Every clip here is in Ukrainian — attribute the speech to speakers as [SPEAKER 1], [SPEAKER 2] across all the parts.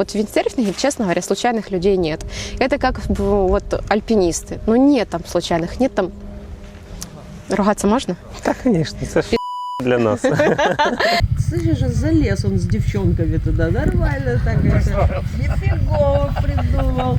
[SPEAKER 1] вот в виндсерфинге, честно говоря, случайных людей нет. Это как в- вот альпинисты. Ну нет там случайных, нет там... Ругаться можно?
[SPEAKER 2] Так, звісно, це ж для нас.
[SPEAKER 3] Слышишь, залез он с девчонками туда. Нормально так. это. Нифигово придумал.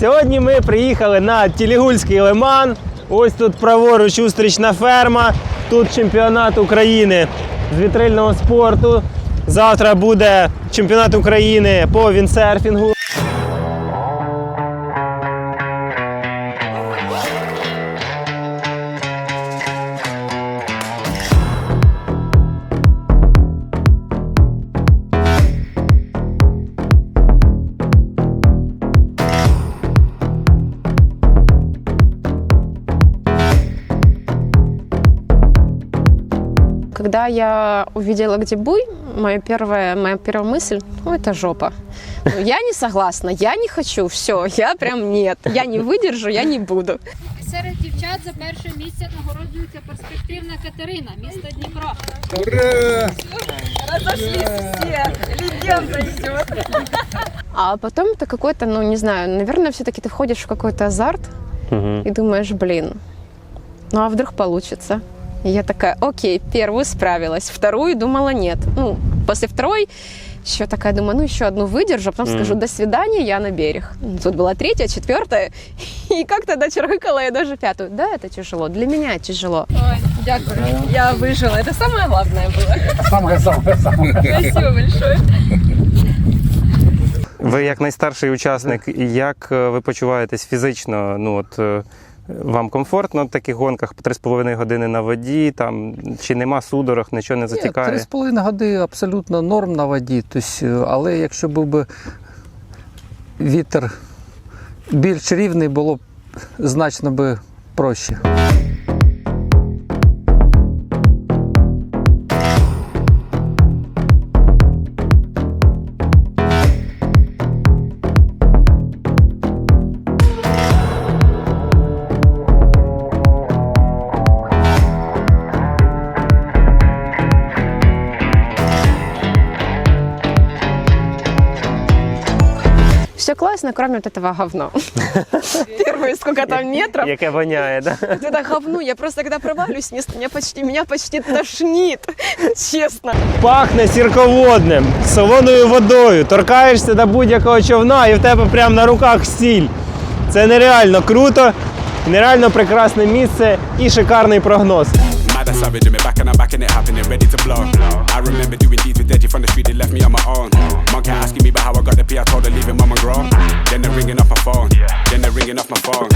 [SPEAKER 2] Сьогодні ми приїхали на Тілігульський лиман. Ось тут праворуч устрічна ферма. Тут чемпіонат України з вітрильного спорту. Завтра буде чемпіонат України по віндсерфінгу.
[SPEAKER 1] Когда я увидела, где буй, моя первая, моя первая мысль, ну это жопа. Ну, я не согласна, я не хочу, все, я прям нет, я не выдержу, я не буду.
[SPEAKER 4] Серед дівчат за перше місце нагороджується перспективна Катерина, місто Дніпро.
[SPEAKER 1] А потом это какой-то, ну не знаю, наверное, все-таки ты входишь в какой-то азарт
[SPEAKER 2] Мгм.
[SPEAKER 1] и думаешь, блин, ну а вдруг получится? И я такая, окей, первую справилась, вторую думала нет. Ну, после второй еще такая думаю, ну еще одну выдержу, а потом
[SPEAKER 2] Мгм.
[SPEAKER 1] скажу до свидания, я на берег. Ну, Тут была третья, четвертая, и как-то дочеркала я даже пятую. Да, это тяжело, для меня тяжело.
[SPEAKER 5] Ой, дякую. Я выжила. Это самое главное было.
[SPEAKER 6] Самое-самое самое.
[SPEAKER 5] Спасибо большое.
[SPEAKER 2] Ви як найстарший учасник, як е, ви почуваєтесь фізично? Ну от е, вам комфортно в таких гонках по 3,5 години на воді, там чи нема судорог, нічого не затікає?
[SPEAKER 6] Три з половиною години абсолютно норм на воді. Тобто, але якщо був би вітер більш рівний, було б значно би проще.
[SPEAKER 1] Все классно, кроме вот этого говна. Первые сколько там метров.
[SPEAKER 2] Яке воняє, да?
[SPEAKER 1] Вот это говно, я просто когда провалюсь с места, меня почти, меня почти тошнит, честно.
[SPEAKER 2] Пахне сірководним, солоною водою. Торкаєшся до будь-якого човна і в тебе прямо на руках сіль. Це нереально круто, нереально прекрасне місце і шикарний прогноз.
[SPEAKER 7] Mad that savage in me back and I'm back in it happening, ready to blow. I remember doing deeds with Deji from the street, they left me on my own. Monkey asking me about how I got the P, I told her leave him mum and grow. Then they're ringing off my phone, then they're ringing off my phone.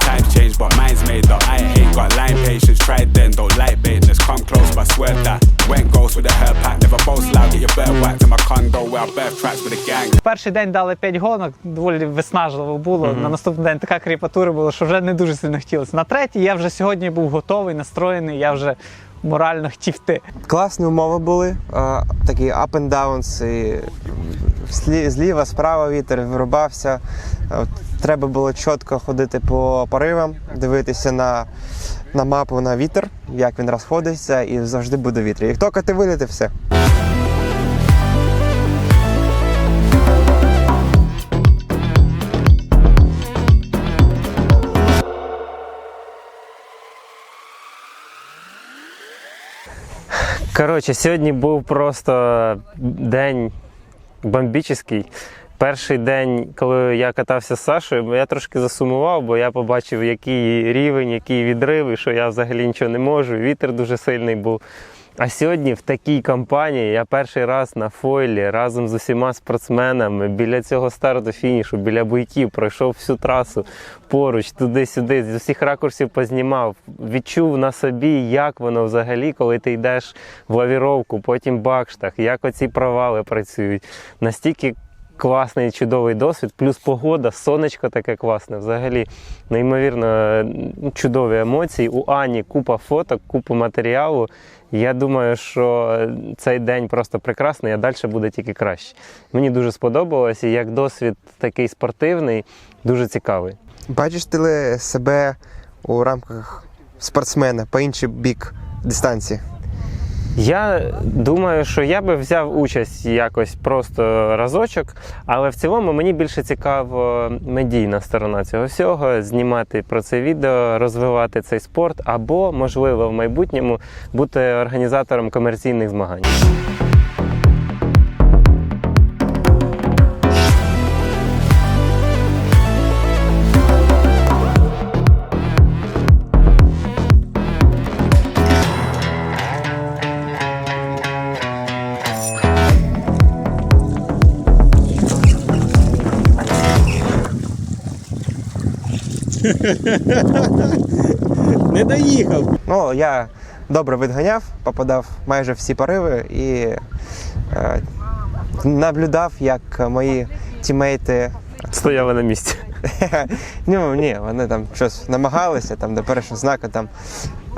[SPEAKER 7] Times change, but mine's made up. I ain't got line patience, tried then, don't like bait, just come close, but swear that. Went ghost with a hair pack, never boast loud, get your bird whacked in my condo where I birth tracks with a gang.
[SPEAKER 8] Перший день дали 5 гонок, доволі виснажливо було. На наступний день така кріпатура була, що вже не дуже сильно хотілося. На третій я вже сьогодні був готовий, настроєний, я вже морально хотів ти.
[SPEAKER 9] Класні умови були, такі up and downs, і зліва, справа вітер вирубався. Треба було чітко ходити по поривам, дивитися на, на мапу на вітер, як він розходиться, і завжди буде вітер. Як тільки ти вилітив, все.
[SPEAKER 2] Коротше, сьогодні був просто день бомбічний. Перший день, коли я катався з Сашою, я трошки засумував, бо я побачив, який рівень, який відрив, і що я взагалі нічого не можу. Вітер дуже сильний був. А сьогодні в такій компанії я перший раз на фойлі разом з усіма спортсменами біля цього старту фінішу, біля буйків, пройшов всю трасу поруч, туди-сюди, з усіх ракурсів познімав, відчув на собі, як воно взагалі, коли ти йдеш в лавіровку, потім бакштах, як оці провали працюють. Настільки класний чудовий досвід, плюс погода, сонечко таке класне. Взагалі, неймовірно чудові емоції. У Ані купа фоток, купа матеріалу. Я думаю, що цей день просто прекрасний, а далі буде тільки краще. Мені дуже сподобалось, і як досвід такий спортивний, дуже цікавий.
[SPEAKER 9] Бачиш ти себе у рамках спортсмена по інший бік дистанції?
[SPEAKER 2] Я думаю, що я би взяв участь якось просто разочок, але в цілому мені більше цікаво медійна сторона цього всього, знімати про це відео, розвивати цей спорт, або, можливо, в майбутньому бути організатором комерційних змагань.
[SPEAKER 10] Не доїхав.
[SPEAKER 9] Ну, я добре відганяв, попадав майже всі пориви і е, наблюдав, як мої тімейти.
[SPEAKER 2] Стояли на місці.
[SPEAKER 9] Ну ні, вони там щось намагалися, там до першого знаку там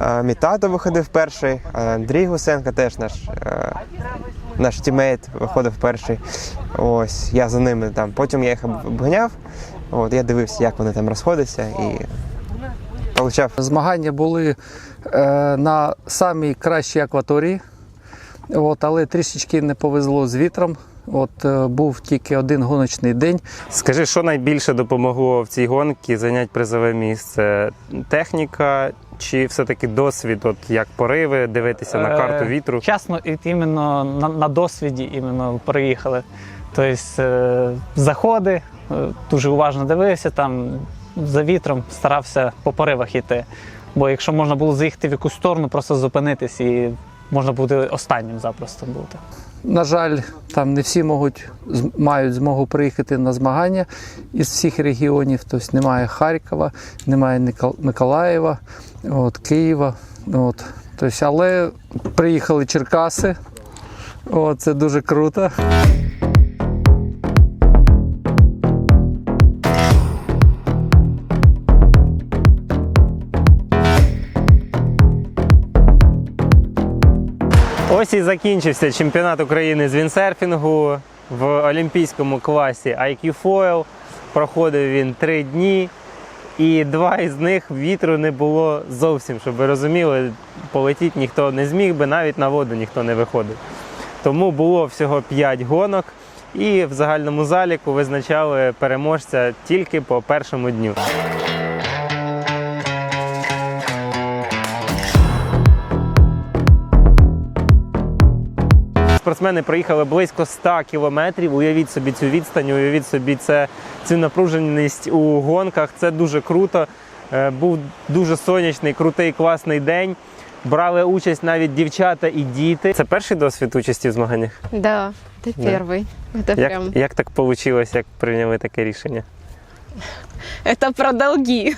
[SPEAKER 9] е, мій тато виходив перший, а Андрій Гусенко теж наш, е, наш тімейт виходив перший. Ось я за ними там. Потім я їх обганяв. От я дивився, як вони там розходяться і получав
[SPEAKER 6] Змагання були е, на самій кращій акваторії, от, але трішечки не повезло з вітром. От, е, був тільки один гоночний день.
[SPEAKER 2] Скажи, що найбільше допомогло в цій гонці зайняти призове місце? Техніка чи все-таки досвід, от як пориви, дивитися на карту
[SPEAKER 8] Е,
[SPEAKER 2] вітру?
[SPEAKER 8] Чесно, і іменно на, на досвіді іменно приїхали. Тобто е, заходи, е, дуже уважно дивився, там за вітром старався по поривах йти. Бо якщо можна було заїхати в якусь сторону, просто зупинитись і можна буде останнім запросто бути.
[SPEAKER 6] На жаль, там не всі можуть, мають змогу приїхати на змагання із всіх регіонів. Тобто немає Харкова, немає Миколаєва, от, Києва. От. Тобто, але приїхали Черкаси. От, це дуже круто.
[SPEAKER 2] Ось і закінчився чемпіонат України з віндсерфінгу в олімпійському класі IQ Foil. Проходив він три дні, і два із них вітру не було зовсім, щоб ви розуміли, полетіти ніхто не зміг би, навіть на воду ніхто не виходив. Тому було всього 5 гонок, і в загальному заліку визначали переможця тільки по першому дню. Спортсмени проїхали близько 100 кілометрів. Уявіть собі цю відстань, уявіть собі це, цю напруженість у гонках. Це дуже круто. Е, Був дуже сонячний, крутий, класний день. Брали участь навіть дівчата і діти. Це перший досвід участі в змаганнях.
[SPEAKER 1] Да, это
[SPEAKER 2] Да.
[SPEAKER 1] первый. Это
[SPEAKER 2] Як,
[SPEAKER 1] прям...
[SPEAKER 2] як так вийшло, як прийняли таке рішення?
[SPEAKER 1] Это про долги.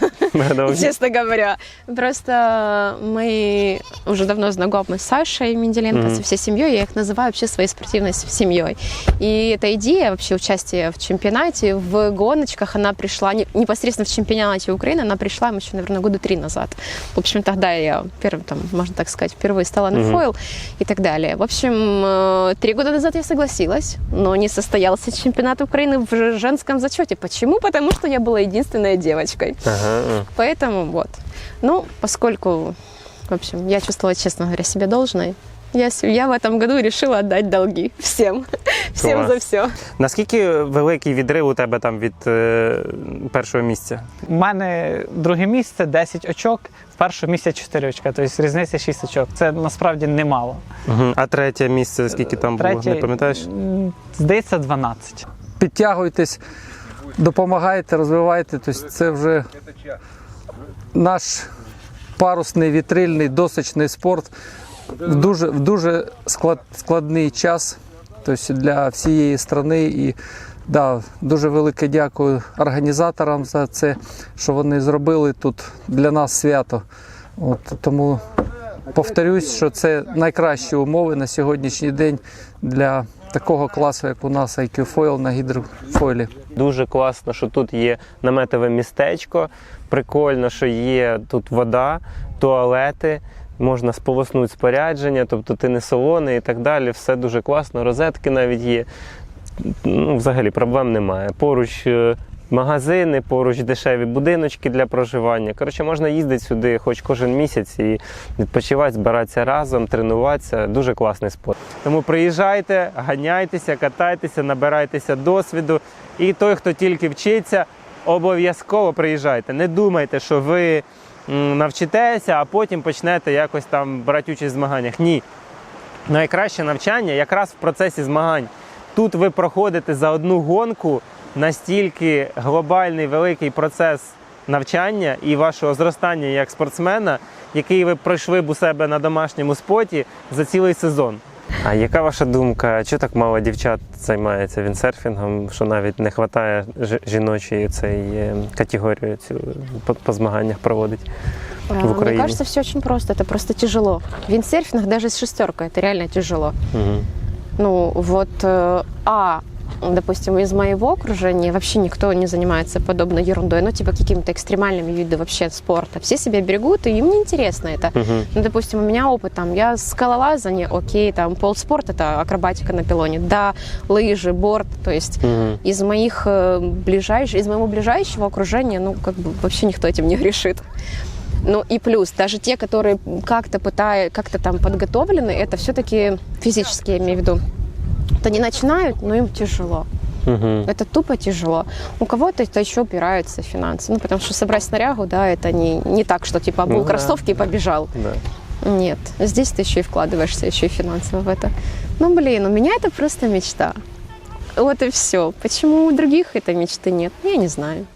[SPEAKER 1] Честно говоря. Просто мы уже давно знакомы с Сашей Менделенко,
[SPEAKER 2] Мгм.
[SPEAKER 1] со всей семьей. Я их называю вообще своей спортивной семьей. И эта идея вообще участия в чемпионате, в гоночках, она пришла не- непосредственно в чемпионате Украины, она пришла им еще, наверное, года три назад. В общем, тогда я первым, там, можно так сказать, впервые стала на
[SPEAKER 2] Мгм.
[SPEAKER 1] фойл и так далее. В общем, э, три года назад я согласилась, но не состоялся чемпионат Украины в женском зачете. Почему? Потому что я была единственной девочкой.
[SPEAKER 2] Ага.
[SPEAKER 1] Поэтому вот. Ну, поскольку, в общем, я чувствовала, честно говоря, себя должной, я, с- я в этом году решила отдать долги всем. Всем
[SPEAKER 2] Клас.
[SPEAKER 1] за все.
[SPEAKER 2] Наскільки великий відрив у тебе там від е, першого місця?
[SPEAKER 8] У мене друге місце 10 очок, в першому місці 4 очка, тобто різниця 6 очок. Це насправді немало.
[SPEAKER 2] Угу. А третє місце, скільки там було,
[SPEAKER 8] Третє,
[SPEAKER 2] не пам'ятаєш?
[SPEAKER 8] м, Здається, 12.
[SPEAKER 6] Підтягуйтесь, допомагайте, розвивайте. Тобто це вже наш парусний вітрильний досочний спорт в дуже, в дуже склад, складний час тобто для всієї країни. І да, дуже велике дякую організаторам за це, що вони зробили тут для нас свято. От, тому повторюсь, що це найкращі умови на сьогоднішній день для такого класу, як у нас IQ Foil на гідрофойлі.
[SPEAKER 2] Дуже класно, що тут є наметове містечко. Прикольно, що є тут вода, туалети, можна сполоснути спорядження, тобто ти не солоний і так далі. Все дуже класно. Розетки навіть є. Ну, взагалі проблем немає. Поруч е, магазини, поруч дешеві будиночки для проживання. Коротше, можна їздити сюди хоч кожен місяць і відпочивати, збиратися разом, тренуватися. Дуже класний спорт. Тому приїжджайте, ганяйтеся, катайтеся, набирайтеся досвіду. І той, хто тільки вчиться, обов'язково приїжджайте. Не думайте, що ви навчитеся, а потім почнете якось там брати участь в змаганнях. Ні. Найкраще навчання якраз в процесі змагань. Тут ви проходите за одну гонку настільки глобальний великий процес навчання і вашого зростання як спортсмена, який ви пройшли б у себе на домашньому споті за цілий сезон. А яка ваша думка? Чого так мало дівчат займається віндсерфінгом, що навіть не вистачає жіночої цієї е, категорії цю по, по змаганнях проводить?
[SPEAKER 1] А,
[SPEAKER 2] в
[SPEAKER 1] Мне
[SPEAKER 2] Украине?
[SPEAKER 1] кажется, все очень просто. Это просто тяжело. Виндсерфинг даже с шестеркой это реально тяжело.
[SPEAKER 2] Угу.
[SPEAKER 1] Ну, вот, э, а, допустим, из моего окружения вообще никто не занимается подобной ерундой, ну, типа какими-то экстремальными видами вообще спорта. Все себя берегут, и им не интересно это.
[SPEAKER 2] Угу.
[SPEAKER 1] Ну, допустим, у меня опыт там, я скалолазание, окей, там, полспорт это акробатика на пилоне, да, лыжи, борт, то есть
[SPEAKER 2] Угу.
[SPEAKER 1] из моих э, ближайших, из моего ближайшего окружения, ну, как бы вообще никто этим не грешит. Ну и плюс, даже те, которые как-то пытают, как-то там подготовлены, это все-таки физически, я имею в виду. Вот они начинают, но им тяжело.
[SPEAKER 2] Угу.
[SPEAKER 1] Это тупо тяжело. У кого-то это еще упираются финансы. Ну, потому что собрать снарягу, да, это не, не так, что типа обул
[SPEAKER 2] Ну да.
[SPEAKER 1] кроссовки и побежал.
[SPEAKER 2] Да.
[SPEAKER 1] Нет, здесь ты еще и вкладываешься еще и финансово в это. Ну, блин, у меня это просто мечта. Вот и все. Почему у других этой мечты нет, я не знаю.